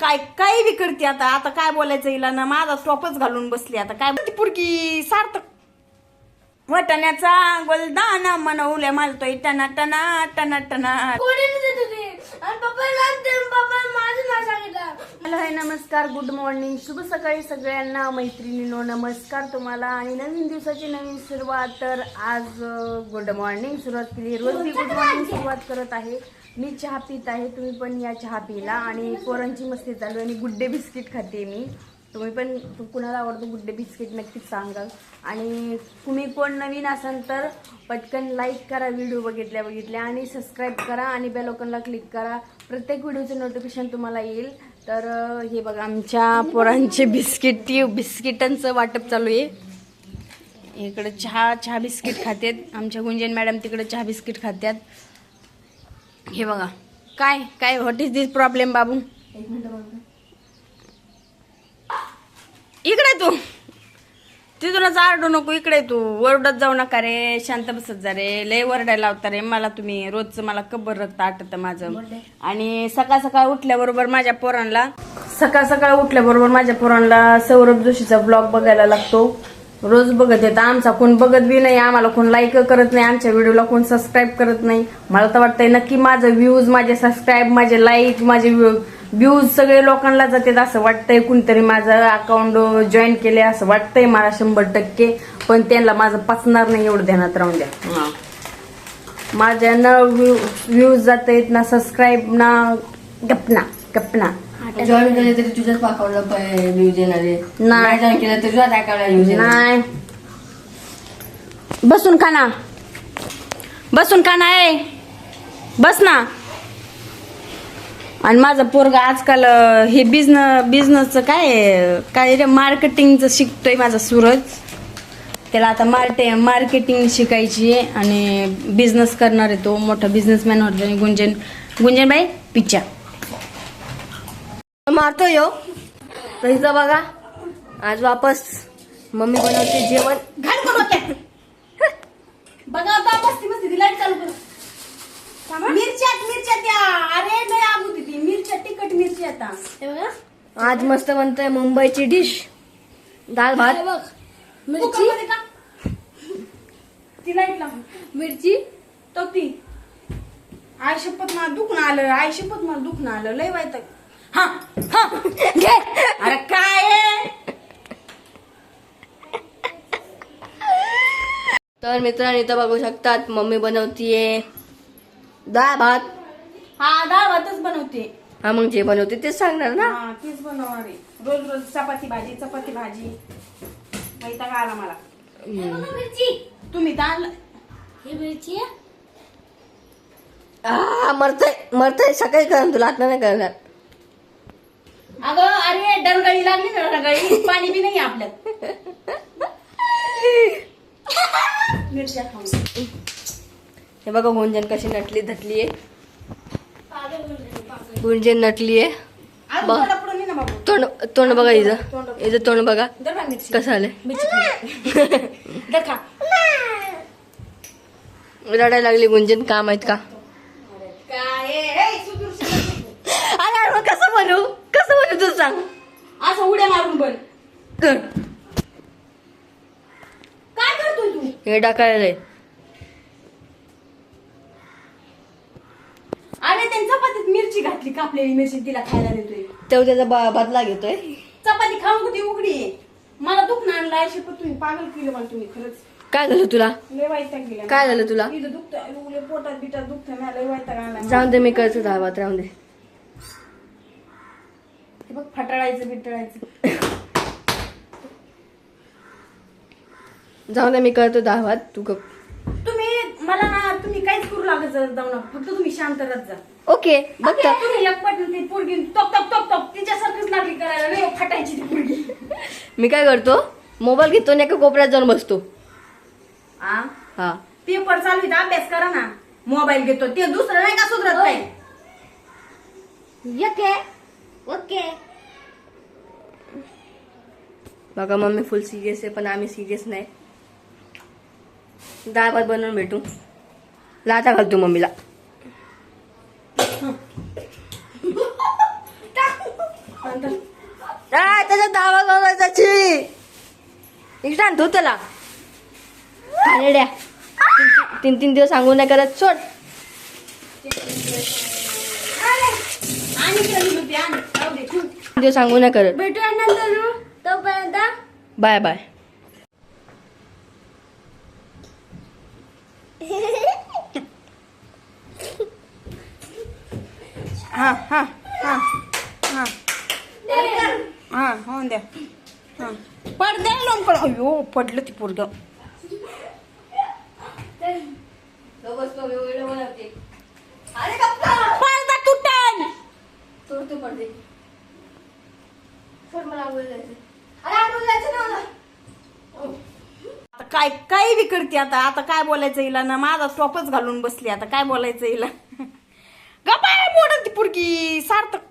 काय काही विकडती आता. आता काय बोलायचं हिला ना माझा स्टॉपच घालून बसली आता. काय म्हणते पुरगी? सार्थक. वटण्याचा गोलदाना मनवल्या मालतोय. टना टना टना टना. कोणी हॅलो हाय नमस्कार गुड मॉर्निंग शुभ सकाळी सगळ्यांना मैत्रिणीनो नमस्कार तुम्हाला. आणि नवीन दिवसाची नवीन सुरुवात तर आज गुड मॉर्निंग सुरुवात केली. रोज मी गुड मॉर्निंग सुरुवात करत आहे. मी चहा पित आहे तुम्ही पण या चहा पिला. आणि पोरांची मस्ती चालू आहे आणि गुड्डे बिस्किट खाते मी. तुम्ही पण कुणाला आवडतो गुड्डे बिस्किट नक्कीच सांगाल. आणि तुम्ही कोण नवीन असाल तर पटकन लाईक करा व्हिडिओ बघितल्या बघितल्या आणि सबस्क्राईब करा आणि बेलोकनला क्लिक करा. प्रत्येक व्हिडिओचं नोटिफिकेशन तुम्हाला येईल. तर हे बघा आमच्या पोरांचे बिस्किट बिस्किटांचं वाटप चालू आहे. इकडं चहा चहा बिस्किट खातात. आमच्या गुंजन मॅडम तिकडे चहा बिस्किट खात्यात. हे बघा. काय काय व्हॉट इज दिस प्रॉब्लेम बाबू? इकडे तू. तिथूनच आरडू नको इकडे तू. ओरडत जाऊ नका रे शांत बसत जा रे. लय वरडायला लावता रे. मला तुम्ही रोजचं मला कब्बर रक्त आटत माझं आणि सकाळ सकाळ उठल्याबरोबर माझ्या पोरांना सकाळ सकाळ उठल्याबरोबर माझ्या पोरांना सौरभ जोशीचा ब्लॉग बघायला लागतो. रोज बघत येतं. आमचा कोण बघत बी नाही आम्हाला कोण लाईक करत नाही आमच्या व्हिडिओला कोण सबस्क्राईब करत नाही. मला तर वाटतंय नक्की माझं व्ह्यूज माझे सबस्क्राईब माझे लाईक माझे व्ह्यूज सगळे लोकांना जातात असं वाटतंय. कुणीतरी माझं अकाउंट जॉईन केले असं वाटतंय मला शंभर टक्के. पण त्यांना माझं पचणार नाही एवढं ध्यानात राहून द्या. माझ्या न व्ह्यूज जात आहेत ना सबस्क्राईब ना गपना गपना जॉईन केले तरी तुझ्याच अकाउंटला व्ह्यूज येणार आहे नाही. नाही जॉईन केलं तर तुझ्याच अकाउंटला व्ह्यूज येणार नाही. बसून खाना. बसून खाना आहे बस ना. आणि माझा पोरगा आजकाल हे बिझनेस बिझनेसचं काय? काय रे मार्केटिंगचं शिकतोय माझा सूरज. त्याला आता मार्टे मार्केटिंग शिकायची आहे आणि बिझनेस करणार आहे तो मोठा बिझनेसमॅन होता आणि गुंजन गुंजनबाई पिच्चा. मारतो यो तर इथं बघा आज वापस मम्मी बनवते जेवण. घाल आता. बघा आता मस्ती मस्ती ती लाइट चालू कर. मिरच्या मिरच्या त्या. अरे लय आग होती ती मिरच्या तिखट मिरची आता. हे बघा. आज मस्त बनतोय मुंबईची डिश. दाल भात. हे बघ. मिरची. कुकरमध्ये टाक. ती लाइट मिरची. तो ती. आय शपथ मला दुखणं आलं. आय शपथ मला दुखणं आलं. लय वाईट हा हा. घे. अरे काय आहे? तर मित्रांनो इथं बघू शकतात मम्मी बनवतीये. डाळ भात? हा डाळ भातच बनवते. हा मग जे बनवते तेच सांगणार ना? हा तीच बनवणार आहे. रोज रोज चपाती भाजी चपाती भाजी. वैताग आला मला. मिरची. तुम्ही दाल ही मिरची आहे? आ, मरतय मरतय. सकाळी करणार तुला आता नाही करणार. अगं अरे डरगळी लागली ना डरगळी पाणी बी नाही आपल्यात. मिरच्या खाऊन. हे बघा गुंजन कशी नटली धटली आहे. गुंजन नटली आहे तोंड तोंड बघा इथं इथं तोंड बघा. कसं आलंय? खा. रडायला लागली गुंजन. काम आहेत का? अरे कसं बनवू कसं तू सांग. असं उड्या मारून बन. कर. काय करतोय तू? हे टाकायला अरे त्यांनी चपातीत मिरची घातली कापलेली मिरची तिला खायला देतोय? तेव्हा त्याचा ब- बदला घेतोय. चपाती खाऊन किती उघडी आहे? मला दुखणं आणलं आहे शपथ तुम्ही पागल केलं मला तुम्ही खरंच. काय झालं तुला? लय वैताग गेला. काय झालं तुला? इथं दुखतं उघडे पोटात बिटात दुखतं मला लय वैताग आणला जाऊन दे मी करतो धावात राहून दे. हे बघ फटाळायचं बिटाळायचं. जाऊन दे मी करतो धावात तू गप. तुम्ही मला ना तुम्ही काहीच करू लागत जा- जाऊ नका. फक्त तुम्ही शांत राहत जा. ओके बघ. तुम्ही एक पटन ती पोरगी टॉप टॉप टॉप टॉप तिच्यासारखीच लागली करायला. लय फटायची ती पोरगी. मी काय करतो? मोबाईल घेतो आणि एका कोपऱ्यात जाऊन बसतो. आ? हा. पेपर चालू आहे तर अभ्यास करा ना. मोबाईल घेतो. ते दुसरं नाही का सुधरत काय ओके ओके. बघा मम्मी फुल सिरियस आहे पण आम्ही सिरियस नाही. भात बनवून भेटू. लाता घालतो मम्मीला. त्याच्यात दावा गवा त्याची इकडे धो त्याला. खालेड्या तीन तीन दिवस सांगू नाही करत सोड. तीन दिवस सांगू नाही करत. भेटूया नंतर तोपर्यंत. Bye bye. हा हा. हां होऊन द्या हां पडद्या लावून पड अयो पडलं ती पोरग पडदा तुटन आता काय काय बी आता आता काय बोलायचं हिला ना माझा स्टॉपच घालून बसली आता काय बोलायचं हिला गपाय मोडन ती पोरगी सार्थक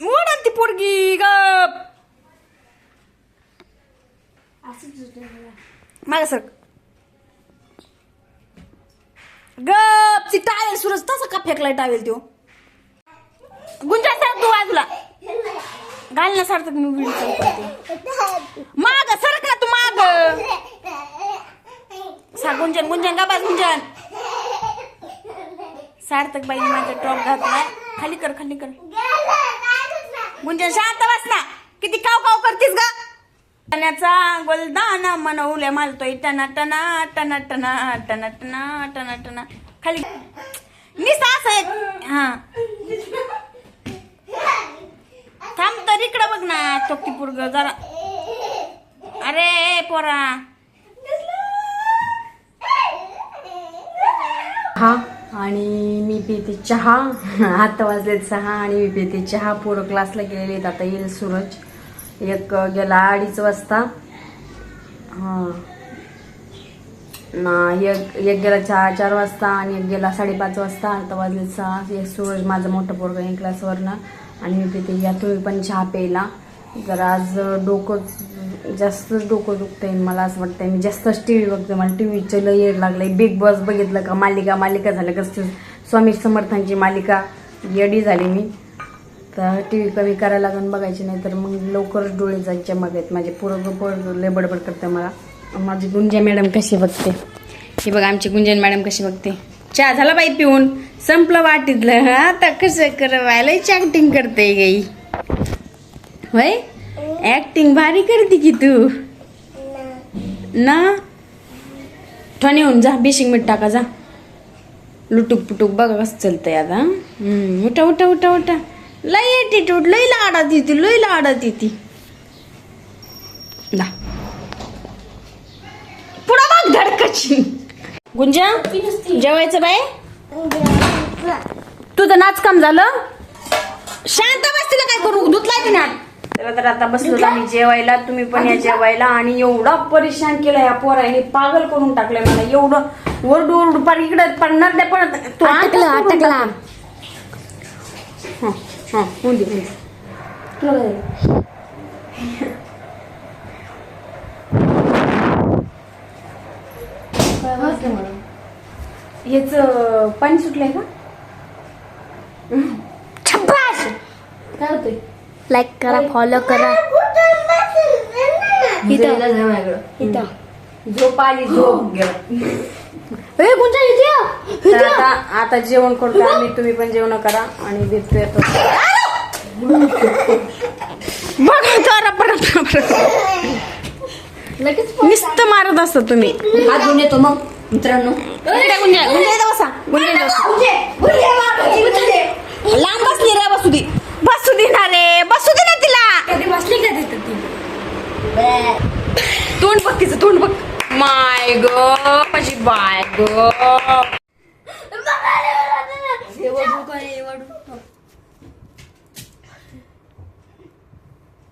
मोडन ती पोरगी गप माग सर गप ती टावेल सुरज तसा का फेकलाय टावेल तो गुंजा सर तू बाजूला घाल ना सार्थक मी व्हिडिओ चालू करते माग सरक ना तू माग सा गुंजन गुंजन का बस गुंजन सार्थक बाई माझा टॉप घातलाय खाली कर खाली कर गुंजन शांत बस ना. किती काव काव करतीस ग? टण्याचा गोलदाना मनवल्या मालतोय. टना टना टना टना टना टना टना टना. खाली. निसा असं आहे हा. थांब तर इकडं बघ ना तोक्ती पुरग जरा. अरे पोरा. हा? आणि मी पिते चहा. आत्ता वाजलेत सहा आणि मी पिते चहा. पोरं क्लासला गेलेले आहेत. आता येईल सूरज. एक गेला अडीच वाजता. हां. ना एक एक गेला चार चार वाजता आणि एक गेला साडेपाच वाजता. आता वाजले सहा. एक सूरज माझं मोठं पोरगं एक क्लासवरनं आणि मी पिते या तुम्ही पण चहा प्यायला. जरा आज डोकं जास्तच डोकं दुखतंय मला असं वाटतंय. मी जास्तच टी व्ही बघते मला टी व्हीचं लय येड लागलंय. बिग बॉस बघितलं का? मालिका मालिका झालं कसं स्वामी समर्थांची मालिका येडी झाली मी. तर टी व्ही कमी करायला लागून बघायची नाही तर मग लवकरच डोळे जायच्या मग आहेत. माझे पोरं पोरं लय बडबड करते मला. माझी गुंजा मॅडम कशी बघते? हे बघा आमची गुंजन मॅडम कशी बघते? चहा झाला बाई पिऊन. संपलं वाटीतलं. आता कसं करवायलाच ऍक्टिंग करते गाई वय ऍक्टिंग भारी करते की तू? ना. ठणे होऊन जा बेशिंग मीठ टाका जा. लुटूक पुटूक बघा कसं चालतंय आता. उठा उठा उठा उठा. लय एटीट्यूड लय लाडात येते लय लाडात येते. दा पुढं बघ धडकची. गुंजा जेवायचं बाय तुझं नाच काम झालं? शांत बस तिला काय करू? धुतलाय तिने त्याला तर आता बसलो आम्ही जेवायला तुम्ही पण या जेवायला. आणि एवढा परेशान केला या पोराने पागल करून टाकलंय मला. एवढं ओरडू ओरडू पार इकडे पडणार नाही पण तो अटकला, अटकला. हा हा. हेच पाणी सुटलंय का? काय होतंय? लाईक करा फॉलो करा. इथं. झोप आली झोप आता आता जेवण करतो आम्ही. तुम्ही पण जेवण करा आणि भेटतोय तो बघा जरा परत परत लगेच नुसतं मारत असता तुम्ही. घेऊन येतो मग मित्रांनो इकडे गुंजा गुंजा इथं बसा गुंजा इथं बसा लांब बसली रे बसू दे बसू दे ना रे बसू दे ना तिला कधी बसली का तिथं ती तोंड बघ तिचं तोंड बघ माय ग माझी बाय ग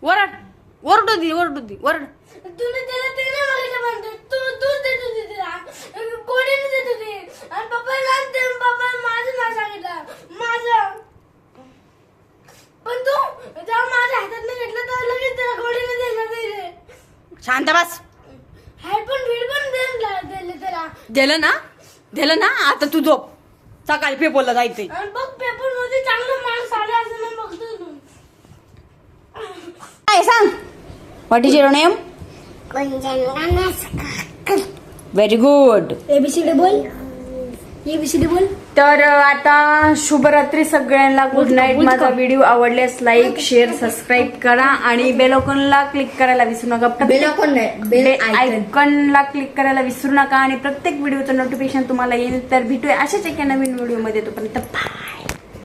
वरड ओरडू दे ओरडू दे वरड तुम्ही त्याला ते नाही बघितलं म्हणते. तू तूच देत होती तिला कोणीने देत होती आणि पप्पाला ते पप्पा माझं नाव सांगितलं. माझं. पण तू जेव्हा माझ्या हातात घेतलं तर लगेच त्याला गोडीने दिलं दिले शांत बस. हेडफोन बिडफोन देऊन दिले त्याला. दिलं ना? दिलं ना आता तू झोप. सकाळी पेपरला जायचंय. बघ पेपरमध्ये चांगलं मार्क्स आले असं बघतो काय सांग? What is your name very good ABCD बोल. एबीसीडी बोल. तर आता शुभरात्री सगळ्यांना. गुड नाईट माझा व्हिडिओ आवडल्यास लाईक शेअर सबस्क्राईब करा आणि बेलॉकनला क्लिक करायला विसरू नका. बेल आयकॉन नाही बेल आयकॉन आयकनला क्लिक करायला विसरू नका आणि प्रत्येक व्हिडिओचं नोटिफिकेशन तुम्हाला येईल. तर भेटूया अशाच एका नवीन व्हिडिओमध्ये तोपर्यंत.